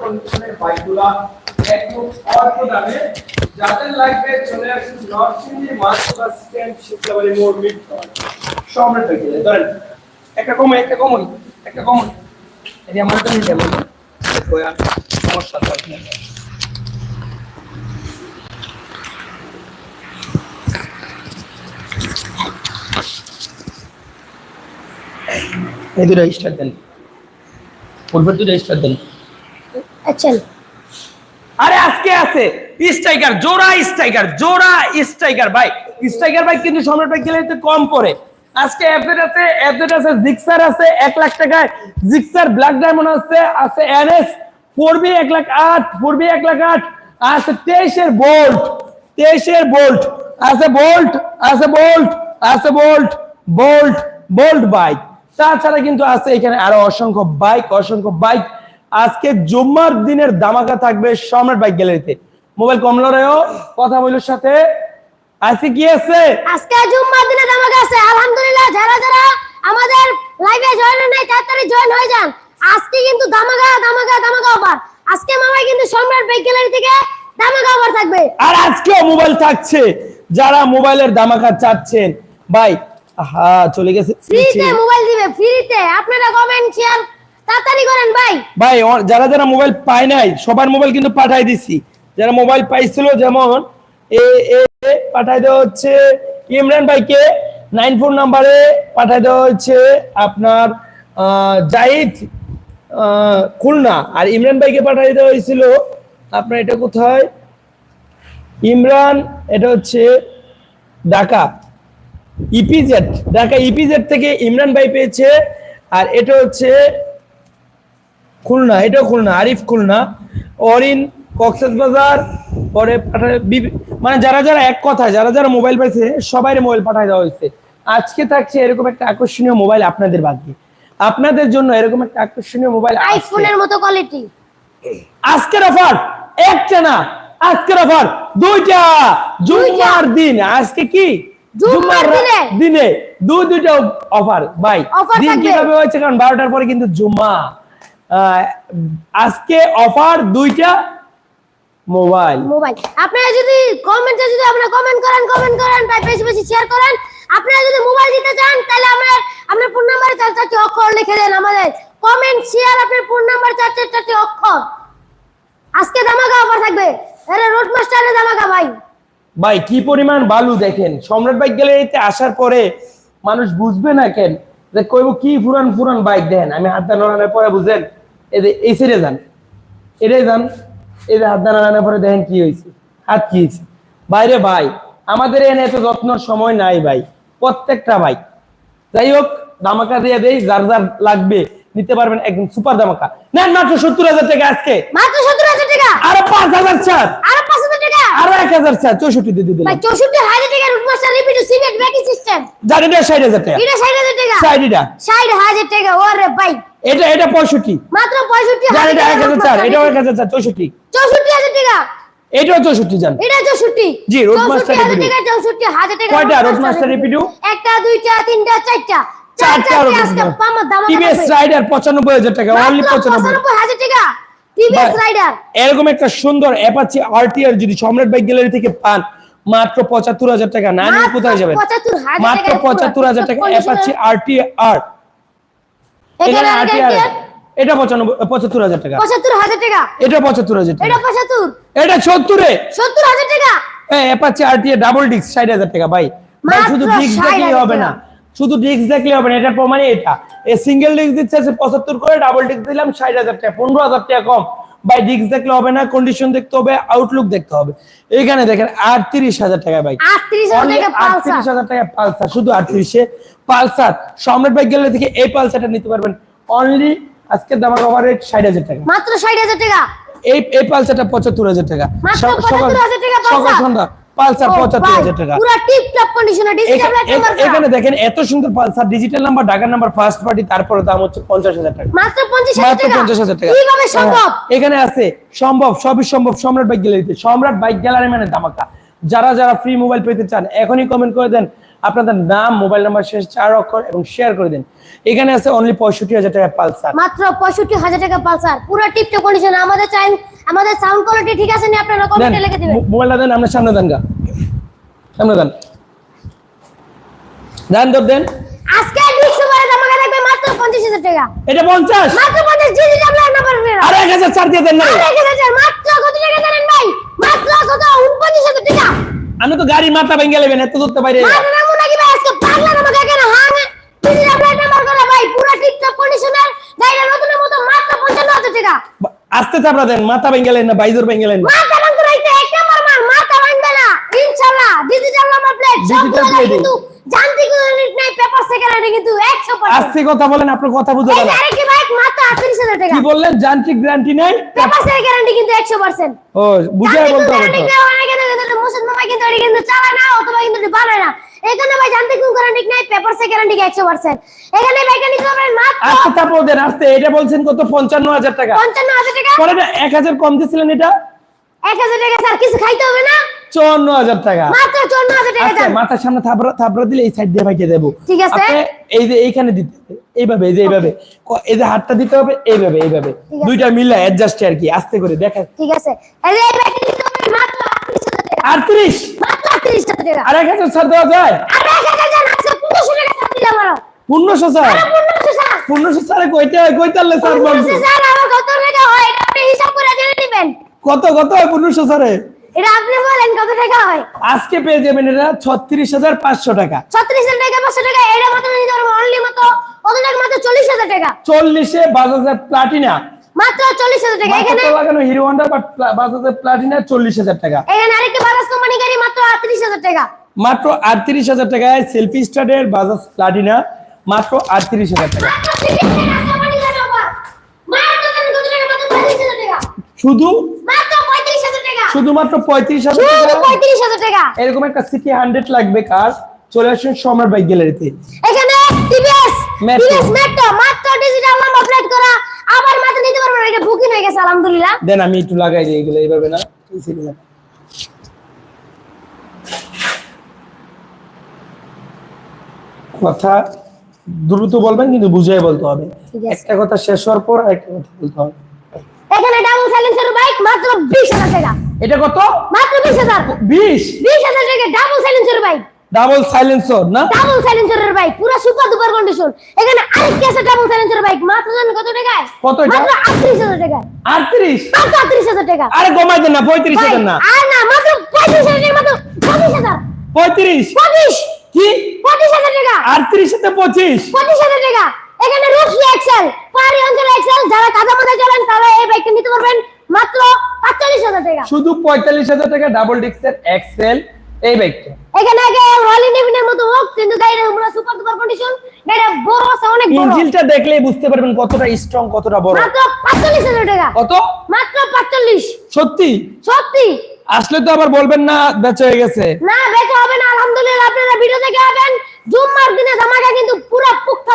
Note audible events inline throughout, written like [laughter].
কন্ডিশনের বাইকগুলা একদম অল্প দামে। যাদের লাগবে চলে আসুন নরসিংদী মাস্টার স্ট্যান্ড শিক্ষাবাড়ি মোড় মিড সম্রাট বাইক ধরেন, একটা কমে একটা কমই একটা কমই এটা আমার নিতে হবে সমস্যা আর এই দুটো স্টার্ট দেন। পূর্বের দুটো স্টার্ট দেন। আচ্ছা আরে আজকে আছে স্ট্রাইকার জোড়া স্ট্রাইকার জোড়া স্ট্রাইকার ভাই। স্ট্রাইকার ভাই কিন্তু সম্রাট ভাই কম আজকে আছে আছে জিক্সার আছে, এক লাখ টাকায়। জিক্সার ব্ল্যাক ডায়মন্ড আছে আছে এনএস ফোর বি এক লাখ আট ফোর বি এক লাখ আট, আছে তেইশের বোল্ট তেইশের বোল্ট আছে বোল্ট আছে বোল্ট আছে বোল্ট বোল্ট বোল্ট বাইক তাছাড়া কিন্তু আছে এখানে আরও অসংখ্য বাইক অসংখ্য বাইক আজকে জুম্মার দিনের দামাকা থাকবে সম্রাট বাইক গ্যালারিতে। মোবাইল কমলারেও কথা বলার সাথে। আজকে কি আছে? আজকে জুম্মার দিনে আমাকে আছে। আলহামদুলিল্লাহ যারা যারা আমাদের লাইভে জয়েন নাই তাড়াতাড়ি জয়েন হয়ে যান। আজকে কিন্তু দামাগা দামাগা দামাগা অফার আজকে মামাই কিন্তু সম্রাট বাইক গ্যালারি থেকে দামাগা অফার থাকবে। আর আজকে মোবাইল থাকছে। যারা মোবাইলের দামাকা চাচ্ছেন ভাই হা চলে গেছে। ফ্রিতে মোবাইল দিবে ফ্রিতে আপনারা কমেন্ট শেয়ার তাড়াতাড়ি করেন, ভাই। ভাই যারা যারা মোবাইল পায় নাই, সবার মোবাইল কিন্তু পাঠাই দিছি। যারা মোবাইল পাইছিল, যেমন এ এ পাঠাই দেওয়া হচ্ছে ইমরান ভাইকে, নাইন ফোর নাম্বারে পাঠাই দেওয়া হচ্ছে আপনার জাহিদ খুলনা। আর ইমরান ভাইকে পাঠাই দেওয়া হয়েছিল, আপনার এটা কোথায়? ইমরান, এটা হচ্ছে ঢাকা। ইপিজেড ঢাকা ইপিজেড থেকে ইমরান ভাই পেয়েছে, আর এটা হচ্ছে খুলনা এটাও খুলনা আরিফ খুলনা অরিন কক্সেস বাজার পরে মানে যারা যারা এক কথায় যারা যারা মোবাইল পাইছে সবাই মোবাইল পাঠায় দেওয়া হয়েছে। আজকে থাকছে এরকম একটা আকর্ষণীয় মোবাইল আপনাদের ভাগ্যে। আপনাদের জন্য এরকম একটা আকর্ষণীয় মোবাইল আইফোনের মতো কোয়ালিটি আজকের অফার একটা না আজকের অফার দুইটা জুম্মার দিন আজকে কি? জুম্মার রা- দিনে। দিনে দুই দুইটা অফার ভাই দিন। কীভাবে হয়েছে কারণ বারোটার পরে কিন্তু আহ, আজকে অফার দুইটা মোবাইল মোবাইল আপনারা যদি কমেন্টে যদি আপনারা কমেন্ট করেন কমেন্ট করেন তাই বেশি বেশি শেয়ার করেন। আপনারা যদি মোবাইল দিতে চান তাহলে আমরা আপনার ফোন নাম্বারে চার চারটি অক্ষর লিখে দেন আমাদের। কমেন্ট শেয়ার আপনার ফোন নাম্বার চার চার চারটি অক্ষর। আজকে দামাকা অফার থাকবে। আরে রোড মাস্টারের দামাকা ভাই। ভাই কি পরিমাণ বালু দেখেন। সম্রাট বাইক গেলে গ্যালারিতে আসার পরে মানুষ বুঝবে না কেন। যে কইব কি ফুরান ফুরান বাইক দেন। আমি হাত নড়ানোর পরে বুঝেন। এই যে এই সাইডে যান। এটাই যান। এই যে হাত দাঁড়ানোর পরে দেখেন কি হয়েছে। হাত কি হয়েছে? বাইরে ভাই আমাদের এনে এত যত্নর সময় নাই ভাই। প্রত্যেকটা ভাই। যাই হোক দামাকা দিয়ে দেই যার যার লাগবে নিতে পারবেন একদম সুপার দামাকা নেন মাত্র সত্তর হাজার টাকা আজকে। মাত্র সত্তর হাজার টাকা। আরও পাঁচ হাজার চার আরও পাঁচ হাজার টাকা আরও এক হাজার চার চৌষট্টি দিয়ে দিলাম। ভাই চৌষট্টি হাজার টাকা road master repeat cement backing system জানি না ষাট হাজার টাকা। এটা ষাট হাজার টাকা? সাইডিটা ষাট হাজার টাকা ওরে ভাই। এটা এটা পঁয়ষট্টি। মাত্র পঁয়ষট্টি জানি এটা এক হাজার চার চৌষট্টি। চৌষট্টি হাজার টাকা। এটাও চৌষট্টি জান। এটা চৌষট্টি। জি, road চৌষট্টি master হাজার repeat. টাকা চৌষট্টি হাজার টাকা কয়টা? master repeat? repeat? একটা দুইটা তিনটা চারটা। চারটা master। দাম টিভিএস রাইডার পঁচানব্বই হাজার টাকা অনলি পঁচানব্বই। পঁচানব্বই হাজার টাকা। টিভিএস রাইডার এরকম একটা সুন্দর অ্যাপাচি আরটিআর যদি সম্রাট বাইক গ্যালারি থেকে পান মাত্র পঁচাত্তর হাজার টাকা। না নিয়ে কোথায় যাবেন? মাত্র পঁচাত্তর হাজার টাকা অ্যাপাচি আরটিআর এখানে এটা পঁচানব্বই পঁচাত্তর হাজার টাকা। পঁচাত্তর হাজার টাকা? এটা পঁচাত্তর হাজার এটা পঁচাত্তর? এটা সত্তরে। সত্তর হাজার টাকা? অ্যাপাচি আরটিআর ডাবল ডিস্ক ষাট হাজার টাকা ভাই। ভাই শুধু ডিস্ক 60,000 দেখলেই হবে না। শুধু ডিস্ক দেখলে হবে না এটার প্রমাণই এটা। এই সিঙ্গেল ডিস্ক দিচ্ছে পঁচাত্তর করে ডাবল ডিস্ক দিলাম ষাট হাজার টাকা পনেরো হাজার টাকা কম। ভাই ডিস্ক দেখলে হবে না কন্ডিশন দেখতে হবে আউটলুক দেখতে হবে। এখানে দেখেন আটত্রিশ হাজার টাকা ভাই। আটত্রিশ হাজার টাকা পালসার। 38 হাজার টাকা পালসার শুধু আটত্রিশে পালসার। সম্রাট বাইক গেলে থেকে এই পালসারটা নিতে পারবেন। অনলি আজকের দাম কভার রেট ষাট হাজার টাকা। মাত্র ষাট হাজার টাকা? এই এই পালসারটা পঁচাত্তর হাজার টাকা। সকাল সন্ধ্যা। পালসার টাকা। পুরো কন্ডিশনে ডিজিটাল এখানে দেখেন এত সুন্দর Pulsar digital number number first party তারপরে দাম হচ্ছে পঞ্চাশ হাজার টাকা। মাত্র পঞ্চাশ হাজার মাত্র টাকা? টাকা। কীভাবে সম্ভব? হ্যাঁ, এখানে আছে সম্ভব সবই সম্ভব সম্রাট বাইক গ্যালারিতে সম্রাট বাইক গ্যালারি মানে ধামাকা। যারা যারা ফ্রি মোবাইল পেতে চান এখনই কমেন্ট করে দেন আপনাদের নাম মোবাইল নাম্বার শেষ চার অক্ষর এবং শেয়ার করে দিন। এখানে আছে অনলি পঁয়ষট্টি হাজার টাকা পালসার। মাত্র পঁয়ষট্টি হাজার টাকা পালসার। পুরো টিপটে কন্ডিশন আমাদের চাই আমাদের সাউন্ড কোয়ালিটি ঠিক আছে নি? আপনারা কমেন্টে লিখে দিবেন। মোবাইলটা দেন আপনার সামনে দেন গা। সামনে দেন। দেন তো দেন। আজকে আমাকে মাত্র পঞ্চাশ হাজার টাকা। এটা পঞ্চাশ? মাত্র পঞ্চাশ নাম্বার বেরো আর এক হাজার চার দিয়ে দেন না। আরে এক হাজার মাত্র কত টাকা জানেন ভাই? মাত্র কত? উনপঞ্চাশ হাজার টাকা। আমি তো গাড়ির মাথা ভেঙে নেবেন এত ধরতে পারি মাত্র ভাই আজকে পাগলা নামা কেন হাং জিজি আপনার নাম্বার করে ভাই পুরো টিপটপ কন্ডিশনার গাড়িটা নতুনের মতো মাত্র পঞ্চান্ন হাজার টাকা। আস্তে চাপড়া দেন মাথা ভেঙে না বাইজোর ভেঙে না। মাথা ভাঙ করে এক নাম্বার মাল মাথা ভাঙবে না ইনশাআল্লাহ। ডিজিটাল নাম্বার প্লেট সবগুলো plate-ই। কিন্তু যান্ত্রিক ইউনিট নাই পেপার সেকেন্ড কিন্তু 100% আস্তে কথা বলেন আপনার কথা বুঝতে এই পারেন। আরেকটি বাইক মাত্র 38000 টাকা। কি বললেন? যান্ত্রিক গ্যারান্টি নাই? পেপার সেকেন্ড গ্যারান্টি কিন্তু 100% ও বুঝাই বলতে হবে তো। মুসলমান মামা কিন্তু এটা কিন্তু চালায় না অথবা কিন্তু বানায় না। এখানে ভাই জানতে যান্ত্রিক গ্যারান্টি নাই পেপার সেকেন্ড গ্যারান্টি 100% এখানে বাইকটা নিতে পারবেন মাত্র আস্তে চাপড়া দেন আস্তে এটা বলছেন কত? পঞ্চান্ন হাজার টাকা। 55000 টাকা? পরে এক হাজার কম দিয়েছিলেন এটা? 1000 টাকা স্যার কিছু খাইতে হবে না? চুয়ান্ন হাজার টাকা। মাত্র 54000 টাকা আচ্ছা মাথার সামনে থাবড়া থাবড়া দিলে এই সাইড দিয়ে ভাইকে দেবো। ঠিক আছে। আপনি এই যে এইখানে দিতে হবে। এইভাবে এই যে এইভাবে। এই যে হাতটা দিতে হবে এইভাবে এইভাবে। দুইটা মিলে অ্যাডজাস্ট আর কি। আস্তে করে দেখা ঠিক আছে। এই যে এই বাইকটা নিতে পারবেন মাত্র 38000 টাকা আটত্রিশ মাত্র 38000 টাকা। আর এক হাজার ছাড় দেওয়া যায়। আর 1000 দেন আজকে 1500 টাকা ছাড় দিলাম আরও পনেরোশো স্যার 1500 স্যার পনেরোশো স্যার কইতে কইতালে স্যার বলছে 1500 স্যার আরও কত টাকা হয় এটা আপনি হিসাব করে জেনে নেবেন। কত কত হয় পনেরোশো স্যারে এটা আপনি বলেন কত টাকা হয়? আজকে পেয়ে যাবেন এটা ছত্রিশ হাজার পাঁচশো টাকা। ছত্রিশ হাজার টাকা পাঁচশো টাকা এটা মাত্র নিতে পারব অনলি মাত্র কত টাকা মাত্র? চল্লিশ হাজার টাকা। চল্লিশে বাজাজের প্লাটিনা মাত্র চল্লিশ হাজার টাকা। এখানে লাগানো হিরো হন্ডা বাজাজের প্লাটিনা চল্লিশ হাজার টাকা। এখানে আরেকটা বাজাজ কোম্পানি গাড়ি মাত্র আটত্রিশ হাজার টাকা। মাত্র আটত্রিশ হাজার টাকায় সেলফি স্টার্টের বাজাজ প্লাটিনা মাত্র আটত্রিশ হাজার টাকা। মাত্র 30 টাকা কোম্পানি গাড়ি অফার মাত্র দেন টাকা? মাত্র পঁয়ত্রিশ হাজার টাকা। শুধু? টাকা। শুধুমাত্র পঁয়ত্রিশ হাজার টাকা? টাকা। এরকম একটা সিটি হান্ড্রেড লাগবে কার? চলে আসুন সম্রাট বাইক গ্যালারিতে এখানে টিভিএস মাত্র ডিজিটাল নাম্বার প্লেট করা। আবার মাত্র নিতে পারবেন এটা বুকিং হয়ে গেছে আলহামদুলিল্লাহ। দেন আমি একটু লাগাই দিই এগুলো এইভাবে না এই কথা দ্রুত বলবেন কিন্তু বুঝিয়ে বলতে হবে। একটা কথা শেষ হওয়ার পর একটা কথা বলতে হবে। এখানে ডাবল সাইলেন্সার বাইক মাত্র বিশ হাজার টাকা। এটা কত? মাত্র বিশ হাজার। বিশ? বিশ হাজার টাকা double silencer bike double silencer না ডাবল সাইলেন্সারের বাইক পুরো সুপার দুপার কন্ডিশন এখানে আরেকটি আছে ডাবল সাইলেন্সার বাইক মাত্র জানেন কত টাকায় কত এটা? মাত্র আটত্রিশ হাজার টাকা। আটত্রিশ? মাত্র আটত্রিশ হাজার টাকা। আরে কমাই দেন না পঁয়ত্রিশ ভাই, হাজার না। আর না মাত্র পঁয়ত্রিশ হাজার টাকা মাত্র পঁচিশ হাজার। পঁয়ত্রিশ? পঁচিশ। কি? পঁচিশ হাজার টাকা। আটত্রিশ সাথে পঁচিশ? পঁচিশ হাজার টাকা। এখানে রুশি এক্সেল পাহাড়ি অঞ্চলে এক্সেল যারা কাদা মাথায় চলেন তারা এই বাইকটা নিতে পারবেন মাত্র পাঁচচল্লিশ হাজার টাকা। শুধু পঁয়তাল্লিশ হাজার টাকা ডাবল ডিক্সের এক্সেল এই বাইকটা এখানে আগে রয়্যাল এনফিল্ডের মতো হোক কিন্তু গাড়িটা পুরো সুপার দুপার কন্ডিশন গাড়িটা বড় আছে অনেক বড়। ইঞ্জিনটা দেখলেই বুঝতে পারবেন কতটা স্ট্রং কতটা বড়। মাত্র পাঁচচল্লিশ হাজার টাকা। কত? মাত্র পাঁচচল্লিশ সত্যি? সত্যি। আসলে তো আবার বলবেন না বেচা হয়ে গেছে। না বেচা হবে না আলহামদুলিল্লাহ আপনারা ভিডিও দেখে জুম্মার দিনে কিন্তু পুরো পুক্তা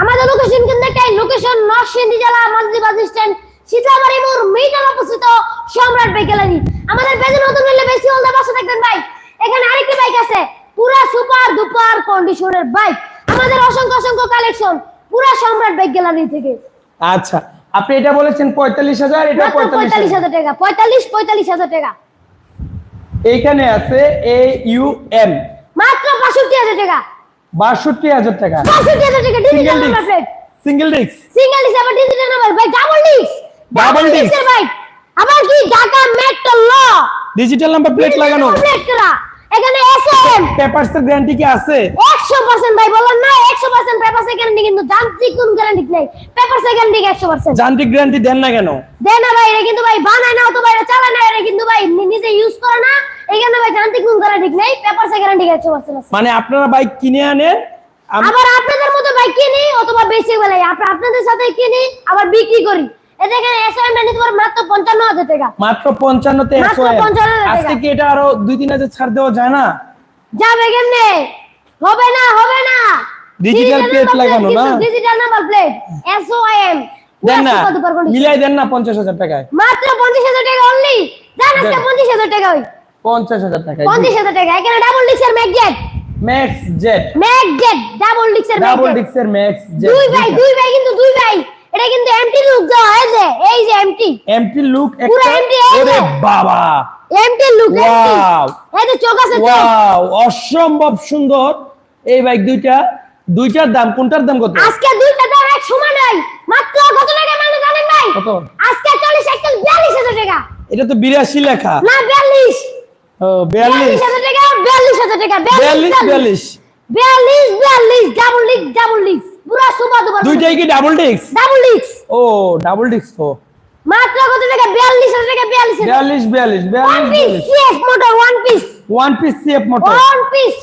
আমাদের লোকেশন কিন্তু একটাই লোকেশন নরসিংদী জেলা মন্দির বাস স্ট্যান্ড সীতাবাড়ি মোড় অবস্থিত সম্রাট বাইক আমাদের পেজে নতুন হলে বেশি হলদে বসে থাকবেন ভাই এখানে আরেকটি বাইক আছে পুরো সুপার দুপার কন্ডিশনের বাইক। আমাদের অসংখ্য অসংখ্য কালেকশন পুরো সম্রাট বাইক গ্যালারি থেকে। আচ্ছা আপনি এটা বলেছেন পঁয়তাল্লিশ হাজার এটা পঁয়তাল্লিশ হাজার। টাকা পঁয়তাল্লিশ পঁয়তাল্লিশ হাজার টাকা। এইখানে আছে এ ইউ এম মাত্র বাষট্টি হাজার টাকা। বাষট্টি হাজার টাকা। বাষট্টি হাজার টাকা digital number plate single disc single disc আবার ডিজিটাল নাম্বার ভাই ডাবল ডিস্ক disc। ডিস্কের ভাই আবার কি? ঢাকা মেট্রো ল ডিজিটাল নাম্বার প্লেট লাগানো। প্লেট করা। এখানে এসএম পেপারস এর গ্যারান্টি কি আছে? 100% ভাই বললাম না 100% পেপার সেকেন্ড কিন্তু যান্ত্রিক কোন গ্যারান্টি নেই? পেপার সেকেন্ড 100% যান্ত্রিক গ্যারান্টি দেন না কেন? দেয় না ভাই এটা কিন্তু ভাই বানায় না অথবা এটা চালায় না এটা কিন্তু ভাই নিজে ইউজ করে না। এখানে ভাই যান্ত্রিক কোন গ্যারান্টি নেই? পেপার সেকেন্ড 100% আছে? মানে আপনারা বাইক কিনে আনেন আবার আপনাদের মতো বাইক কিনি অথবা বেশি বেলায় আপ- আপনাদের সাথে কিনি আবার বিক্রি করি। নিতে মাত্র পঞ্চান্ন হাজার টাকা। মাত্র পঞ্চান্নতে মাত্র একশো 55 টাকা। আজকে কি এটা আরও দুই তিন হাজার ছাড় দেওয়া যায় না? যাবে কেমনে? হবে না হবে না। Digital plate লাগানো না? ডিজিটাল নাম্বার প্লেট এসওএম দেন না মিলাই দেন না পঞ্চাশ হাজার টাকায়। মাত্র পঞ্চাশ হাজার টাকা অনলি জান আজকে এখানে ডাবল ডিক্সের ম্যাগজেট ম্যাক্স ডাবল ডিক্সের ডাবল ডিক্সের ম্যাক্স জেড দুই ভাই দুই ভাই কিন্তু দুই ভাই। এটা কিন্তু এমটি লুক যে এমটি এমটি লুক পুরো একটা এই ওরে বাবা এমটি লুক Wow! এই যে চোখ আছে ওয়াও অসম্ভব সুন্দর। এই বাইক দুইটা। দুইটার দাম কোনটার দাম কত? আজকে দুইটা দাম এক সমান হয়। মাত্র কত টাকা মানে জানেন ভাই? কত? আজকে চল্লিশ একটা বিয়াল্লিশ হাজার টাকা। এটা তো বিরাশি লেখা। না বিয়াল্লিশ। ও বিয়াল্লিশ। বিয়াল্লিশ হাজার টাকা বিয়াল্লিশ হাজার টাকা বিয়াল্লিশ বিয়াল্লিশ বিয়াল্লিশ। বিয়াল্লিশ। ডাবল লিক্স ডাবল লিক্স পুরো সুপার দুপার দুইটাই কি ডাবল ডিক্স ডাবল লিক্স ও ডাবল ডিক্স তো। মাত্র কত টাকা? বিয়াল্লিশ হাজার টাকা বিয়াল্লিশ হাজার। বিয়াল্লিশ বিয়াল্লিশ ওয়ান বিয়াল্লিশ। পিস বিয়াল্লিশ CS motor one piece one piece CF motor one piece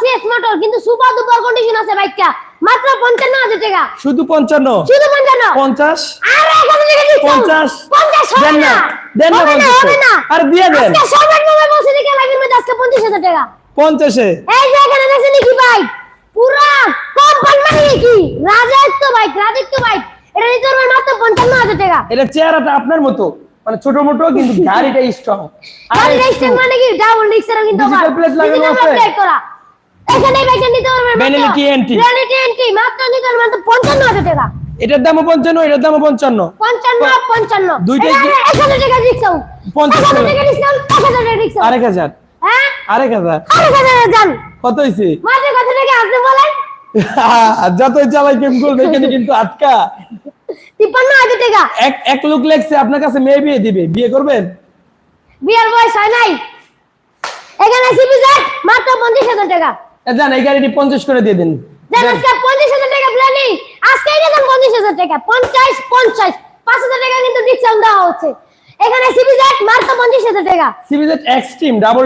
CS motor কিন্তু সুপার দুপার কন্ডিশন আছে বাইকটা। মাত্র পঞ্চান্ন হাজার টাকা। শুধু পঞ্চান্ন। শুধু পঞ্চান্ন। পঞ্চাশ। আর এক হাজার টাকা discount। পঞ্চাশ। পঞ্চাশ দেন না। দেন না হবে না আর দিয়ে দেন। আজকে সবার নামে বসে দিকে লাগবে মধ্যে আজকে পঞ্চাশ হাজার টাকা। পঞ্চাশে। এই যে এখানে দেখছেন কি বাইক? পুরা কোম্পানি মানে কি? রাজত্ব বাইক রাজত্ব বাইক। এটা নিতে পারবেন মাত্র পঞ্চান্ন হাজার টাকা। এটা চেহারাটা আপনার মতো। মানে ছোট মোটো কিন্তু [laughs] গাড়িটা স্ট্রং গাড়ি রেজিস্ট্রেশন মানে কি? ডাবল ডিক্সের কিন্তু Digital plate লাগানো আছে? এখানে বাইকটা নিতে পারবেন Benelli TNT বেনেলি টিএনটি মাত্র নিতে পারবেন মাত্র পঞ্চান্ন হাজার টাকা। এটার দামও পঞ্চান্ন এটার দামও পঞ্চান্ন। পঞ্চান্ন পঞ্চান্ন। দুইটাই কি- এক হাজার টাকা ডিসকাউন্ট পঞ্চাশ এক হাজার। টাকা। টাকা ডিসকাউন্ট এক হাজার টাকা ডিসকাউন্ট আরেক হাজার। হ্যাঁ? আরেক হাজার। আরেক হাজার যান কত হয়েছে মাত্র কত টাকা আপনি বলেন? যতই চালাই কেম করবে এখানে কিন্তু আটকা। তিপ্পান্ন হাজার টাকা। এক এক লোক লেগছে আপনার কাছে মেয়ে বিয়ে দিবে। বিয়ে করবেন? বিয়ার বয়স হয় নাই। এখানে সিপি জেড মাত্র পঞ্চাশ হাজার টাকা। যান এই গাড়িটি পঞ্চাশ করে দিয়ে দিন। দেন আজকে পঞ্চাশ হাজার টাকা প্ল্যানি আজকে এটা দেন পঞ্চাশ হাজার টাকা। পঞ্চাশ পঞ্চাশ। পাঁচ হাজার টাকা কিন্তু ডিসকাউন্ট দেওয়া হচ্ছে। এখানে সিপি জেড মাত্র পঞ্চাশ হাজার টাকা। CBZ extreme double